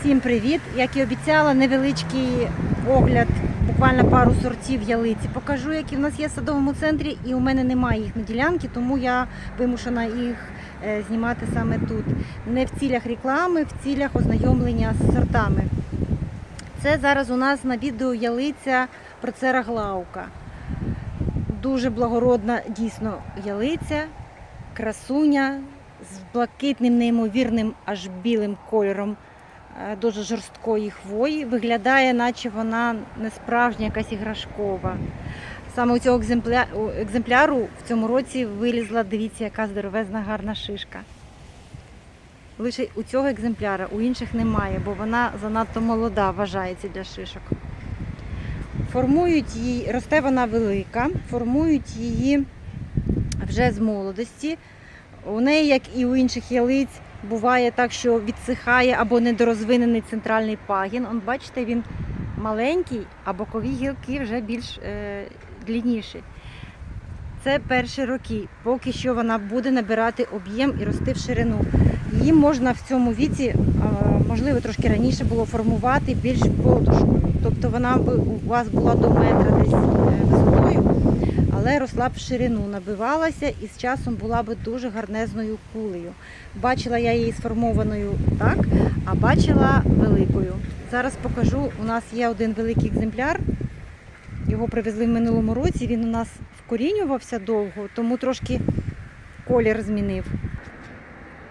Всім привіт! Як і обіцяла, невеличкий огляд, буквально пару сортів ялиці. Покажу, які в нас є в садовому центрі, і у мене немає їх на ділянці, тому я вимушена їх е, знімати саме тут. Не в цілях реклами, в цілях ознайомлення з сортами. Це зараз у нас на відео ялиця процера глаука. Дуже благородна дійсно ялиця, красуня з блакитним, неймовірним, аж білим кольором дуже жорсткої хвої. Виглядає, наче вона не справжня, якась іграшкова. Саме у цього екземпляру в цьому році вилізла, дивіться, яка здоровезна гарна шишка. Лише у цього екземпляра, у інших немає, бо вона занадто молода вважається для шишок. Формують її, росте вона велика, формують її вже з молодості. У неї, як і у інших ялиць, буває так, що відсихає або недорозвинений центральний пагін. Он, бачите, він маленький, а бокові гілки вже більш е, длинніші. Це перші роки, поки що вона буде набирати об'єм і рости в ширину. Її можна в цьому віці, е, можливо, трошки раніше було формувати більш подушкою. Тобто вона б у вас була до метра десь е, висотою, але росла в ширину, набивалася і з часом була б дуже гарнезною кулею. Бачила я її сформованою так, а бачила великою. Зараз покажу, у нас є один великий екземпляр. Його привезли в минулому році, він у нас вкорінювався довго, тому трошки колір змінив.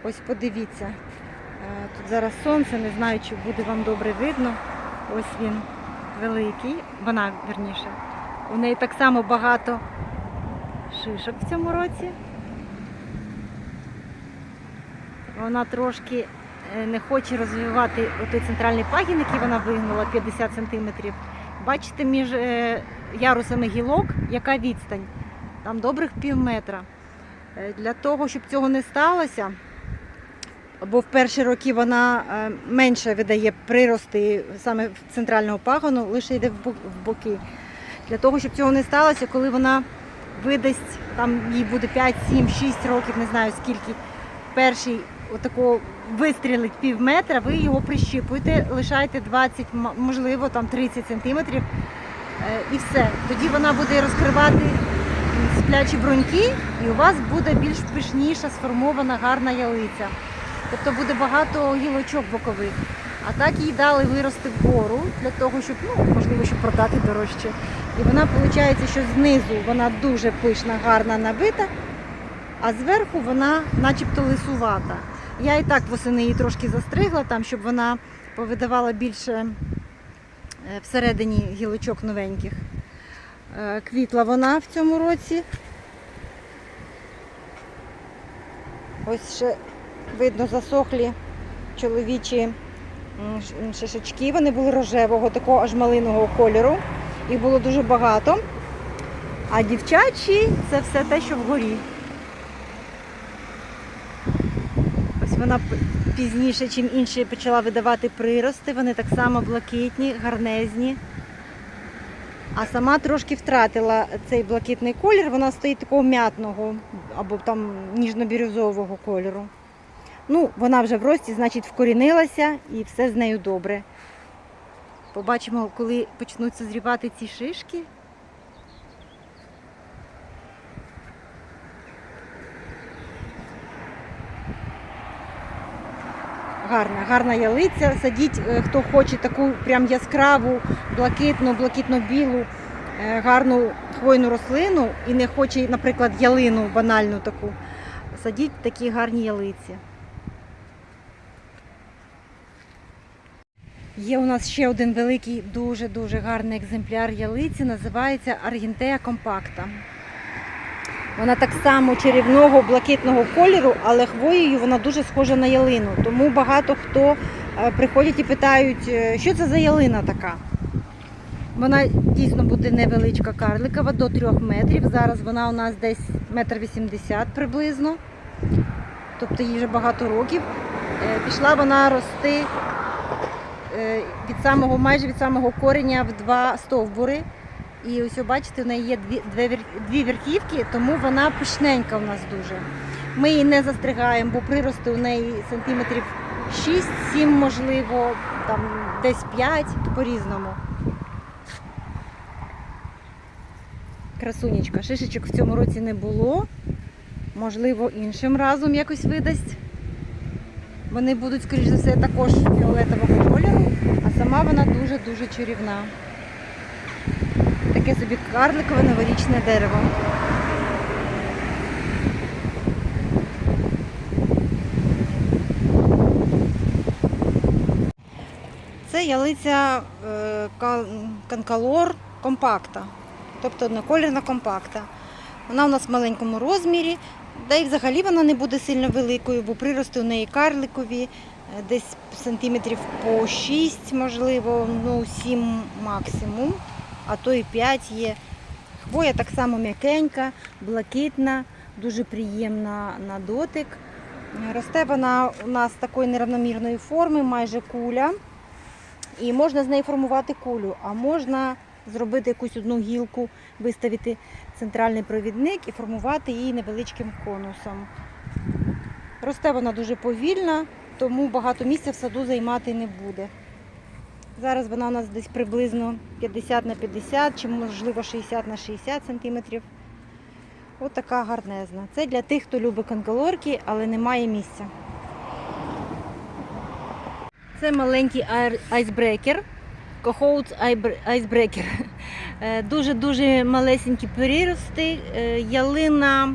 Ось подивіться. Е, Тут зараз сонце, не знаю, чи буде вам добре видно. Ось він великий, вона верніше. У неї так само багато шишок в цьому році. Вона трошки е, не хоче розвивати той центральний пагін, який вона вигнула 50 см. Бачите, між е, ярусами гілок яка відстань? Там добрих пів метра. Е, Для того, щоб цього не сталося, бо в перші роки вона менше видає прирости саме центрального пагону, лише йде в боки. Для того, щоб цього не сталося, коли вона видасть, там їй буде 5, 7, 6 років, не знаю скільки, перший отако вистрілить пів метра, ви його прищіпуєте, лишаєте 20, можливо, там 30 сантиметрів е, і все. Тоді вона буде розкривати сплячі бруньки, і у вас буде більш пишніша, сформована гарна ялиця. Тобто буде багато гілочок бокових. А так їй дали вирости вгору для того, щоб, ну, можливо, щоб продати дорожче. І вона виходить, що знизу вона дуже пишна, гарна набита, а зверху вона начебто лисувата. Я і так восени її трошки застригла, там, щоб вона повидавала більше е, всередині гілочок новеньких. Е, Квітла вона в цьому році. Ось ще видно засохлі чоловічі шишечки. Вони були рожевого, такого аж малинового кольору. Їх було дуже багато. А дівчачі це все те, що вгорі. Ось вона пізніше, чим інші, почала видавати прирости. Вони так само блакитні, гарнезні. А сама трошки втратила цей блакитний колір. Вона стоїть такого м'ятного або там ніжно-бірюзового кольору. Ну, вона вже в рості, значить, вкорінилася і все з нею добре. Побачимо, коли почнуть зрівати ці шишки. Гарна, гарна ялиця. Садіть, е, хто хоче таку прям яскраву, блакитну, блакитно-білу, е, гарну хвойну рослину і не хоче, наприклад, ялину банальну таку. Садіть такі гарні ялиці. Є у нас ще один великий, дуже-дуже гарний екземпляр ялиці, називається Аргентея компакта. Вона так само чарівного блакитного кольору, але хвоєю вона дуже схожа на ялину. Тому багато хто е, приходять і питають, е, що це за ялина така. Вона дійсно буде невеличка карликова до 3 метрів. Зараз вона у нас десь метр вісімдесят приблизно. Тобто їй вже багато років. Е, Пішла вона рости від самого, майже від самого кореня в два стовбури. І ось бачите, в неї є дві, дві, верхівки, тому вона пишненька у нас дуже. Ми її не застригаємо, бо прирости у неї сантиметрів 6-7, можливо, там десь 5, по-різному. Красунечка. Шишечок в цьому році не було. Можливо, іншим разом якось видасть. Вони будуть, скоріш за все, також фіолетового сама вона дуже-дуже чарівна. Таке собі карликове новорічне дерево. Це ялиця е, канкалор компакта, тобто одноколірна компакта. Вона у нас в маленькому розмірі, да і взагалі вона не буде сильно великою, бо прирости у неї карликові, десь сантиметрів по 6, можливо, ну 7 максимум, а то і 5 є. Хвоя так само м'якенька, блакитна, дуже приємна на дотик. Росте вона у нас такої неравномірної форми, майже куля. І можна з неї формувати кулю, а можна зробити якусь одну гілку, виставити центральний провідник і формувати її невеличким конусом. Росте вона дуже повільно, тому багато місця в саду займати не буде. Зараз вона у нас десь приблизно 50 на 50 чи можливо 60 на 60 сантиметрів. Ось така гарнезна. Це для тих, хто любить конкалорки, але не має місця. Це маленький айсбрекер. Кохоутс айсбрекер. Е, Дуже-дуже малесенькі перерости. Е, Ялина,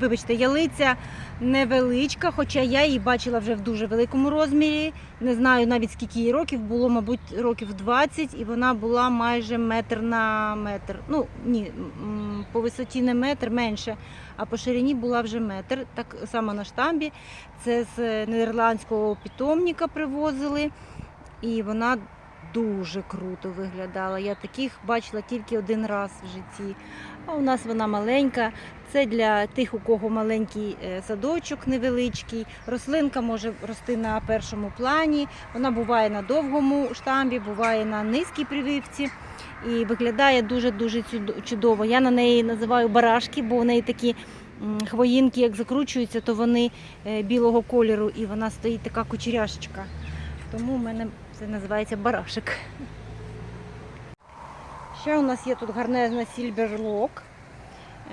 вибачте, ялиця невеличка, хоча я її бачила вже в дуже великому розмірі. Не знаю навіть скільки їй років, було, мабуть, років 20, і вона була майже метр на метр. Ну, ні, по висоті не метр, менше, а по ширині була вже метр. Так само на штамбі. Це з нідерландського питомника привозили. І вона дуже круто виглядала. Я таких бачила тільки один раз в житті. А у нас вона маленька. Це для тих, у кого маленький е, садочок невеличкий. Рослинка може рости на першому плані. Вона буває на довгому штамбі, буває на низькій прививці. І виглядає дуже-дуже чудово. Я на неї називаю барашки, бо у неї такі хвоїнки, як закручуються, то вони е, білого кольору і вона стоїть така кучеряшечка. Тому в мене це називається барашек. Ще у нас є тут гарнезна сільберлок.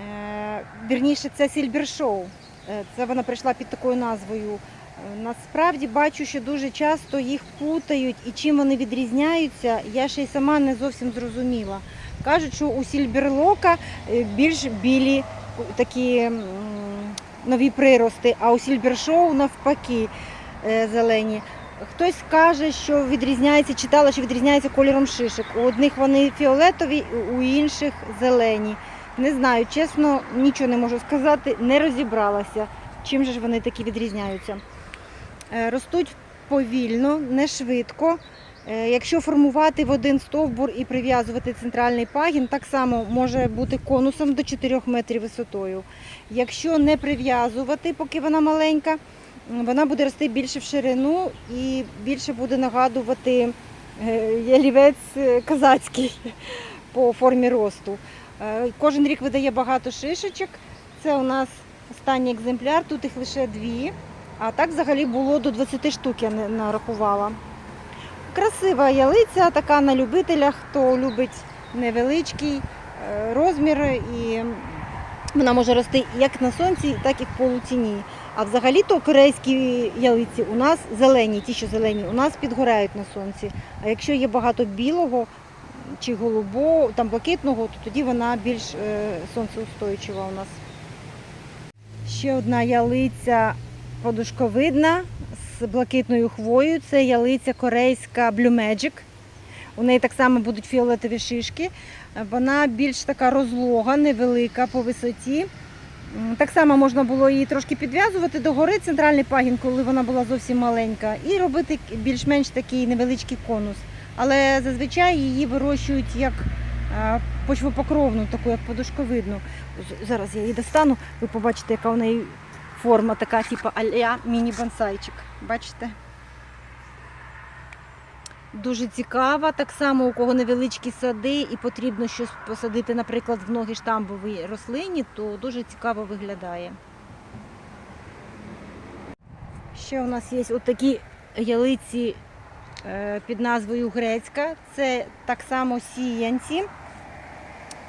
Е, Вірніше, це сільбершоу. Е, Це вона прийшла під такою назвою. Е, Насправді бачу, що дуже часто їх путають і чим вони відрізняються, я ще й сама не зовсім зрозуміла. Кажуть, що у сільберлока більш білі такі нові прирости, а у сільбершоу навпаки зелені. Хтось каже, що відрізняється, читала, що відрізняється кольором шишок. У одних вони фіолетові, у інших зелені. Не знаю, чесно, нічого не можу сказати, не розібралася, чим же ж вони такі відрізняються. Е, Ростуть повільно, не швидко. Е, Якщо формувати в один стовбур і прив'язувати центральний пагін, так само може бути конусом до 4 метрів висотою. Якщо не прив'язувати, поки вона маленька, вона буде рости більше в ширину і більше буде нагадувати е, ялівець е, казацький по формі росту. Е, Кожен рік видає багато шишечок. Це у нас останній екземпляр, тут їх лише дві. А так взагалі було до 20 штук, я нарахувала. Красива ялиця, така на любителя, хто любить невеличкий розмір, і вона може рости як на сонці, так і в полутіні. А взагалі-то корейські ялиці у нас зелені, ті, що зелені, у нас підгорають на сонці. А якщо є багато білого чи голубого, там блакитного, то тоді вона більш е, сонцеустойчива у нас. Ще одна ялиця подушковидна з блакитною хвоєю. Це ялиця корейська Blue Magic. У неї так само будуть фіолетові шишки. Вона більш така розлога, невелика по висоті. Так само можна було її трошки підв'язувати до гори центральний пагін, коли вона була зовсім маленька, і робити більш-менш такий невеличкий конус. Але зазвичай її вирощують як почвопокровну, таку як подушковидну. Зараз я її достану, ви побачите, яка в неї форма така, типу аля міні-бонсайчик. Бачите? Дуже цікава. Так само, у кого невеличкі сади і потрібно щось посадити, наприклад, в ноги штамбовій рослині, то дуже цікаво виглядає. Ще у нас є отакі ялиці е, під назвою Грецька. Це так само сіянці.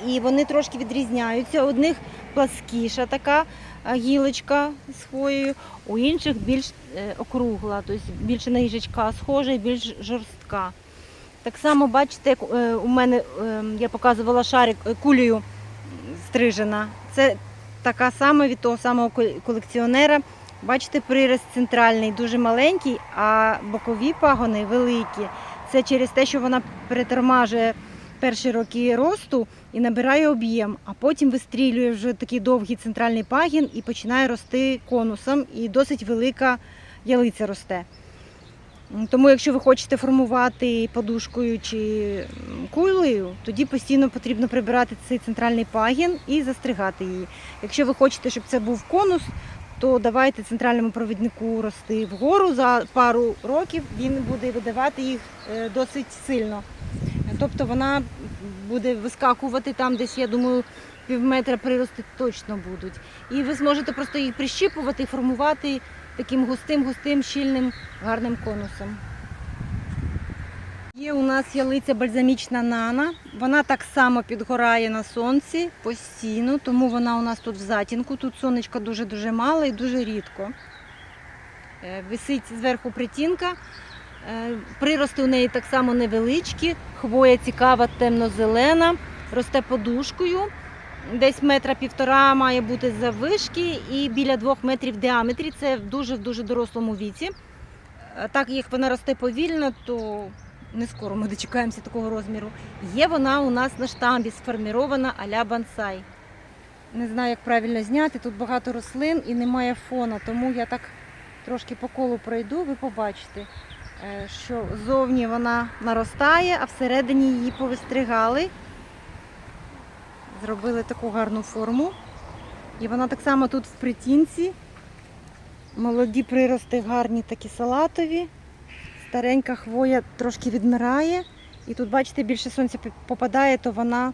І вони трошки відрізняються. У одних пласкіша така гілочка з хвоєю, у інших більш е, округла, тобто більше на їжачка схожа і більш жорстка. Так само, бачите, як е, у мене е, я показувала шарик е, кулею стрижена. Це така сама від того самого колекціонера. Бачите, приріст центральний дуже маленький, а бокові пагони великі. Це через те, що вона перетормажує перші роки росту і набирає об'єм, а потім вистрілює вже такий довгий центральний пагін і починає рости конусом, і досить велика ялиця росте. Тому, якщо ви хочете формувати подушкою чи кулею, тоді постійно потрібно прибирати цей центральний пагін і застригати її. Якщо ви хочете, щоб це був конус, то давайте центральному провіднику рости вгору. За пару років він буде видавати їх е, досить сильно. Тобто вона буде вискакувати там, десь, я думаю, пів метра прирости точно будуть. І ви зможете просто їх прищіпувати формувати таким густим, густим, щільним, гарним конусом. Є у нас ялиця бальзамічна нана. Вона так само підгорає на сонці постійно, тому вона у нас тут в затінку. Тут сонечка дуже-дуже мало і дуже рідко. Е, Висить зверху притінка. Е, Прирости у неї так само невеличкі, хвоя цікава, темно-зелена, росте подушкою. Десь метра півтора має бути заввишки і біля двох метрів в діаметрі. Це в дуже в дуже дорослому віці. Е, Так як вона росте повільно, то не скоро ми дочекаємося такого розміру. Є вона у нас на штамбі сформірована а-ля бонсай. Не знаю, як правильно зняти. Тут багато рослин і немає фона, тому я так трошки по колу пройду, ви побачите, що зовні вона наростає, а всередині її повистригали. Зробили таку гарну форму. І вона так само тут в притінці. Молоді прирости гарні такі салатові. Старенька хвоя трошки відмирає. І тут, бачите, більше сонця попадає, то вона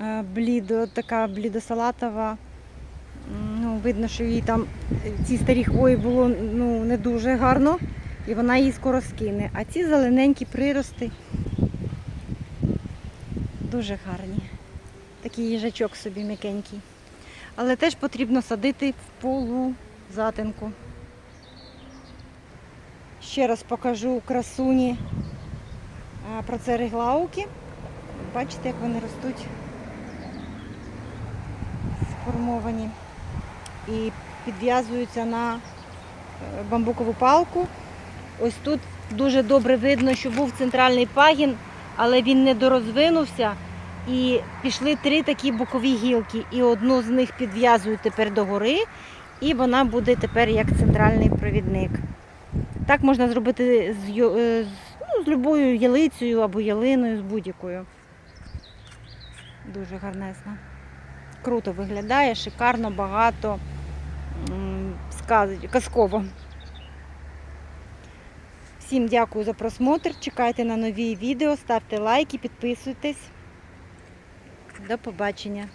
е, блідо, така блідосалатова. Ну, видно, що їй там е, ці старі хвої було ну, не дуже гарно, і вона її скоро скине. А ці зелененькі прирости дуже гарні. Такий їжачок собі м'якенький. Але теж потрібно садити в полу затинку. Ще раз покажу красуні а, процереглауки. Бачите, як вони ростуть сформовані і підв'язуються на е, бамбукову палку. Ось тут дуже добре видно, що був центральний пагін, але він не дорозвинувся. І пішли три такі бокові гілки. І одну з них підв'язую тепер догори, і вона буде тепер як центральний провідник. Так можна зробити з, е, ну, з любою ялицею або ялиною, з будь-якою. Дуже гарнезна. Круто виглядає, шикарно, багато, казково. Всім дякую за просмотр. Чекайте на нові відео, ставте лайки, підписуйтесь. До побачення.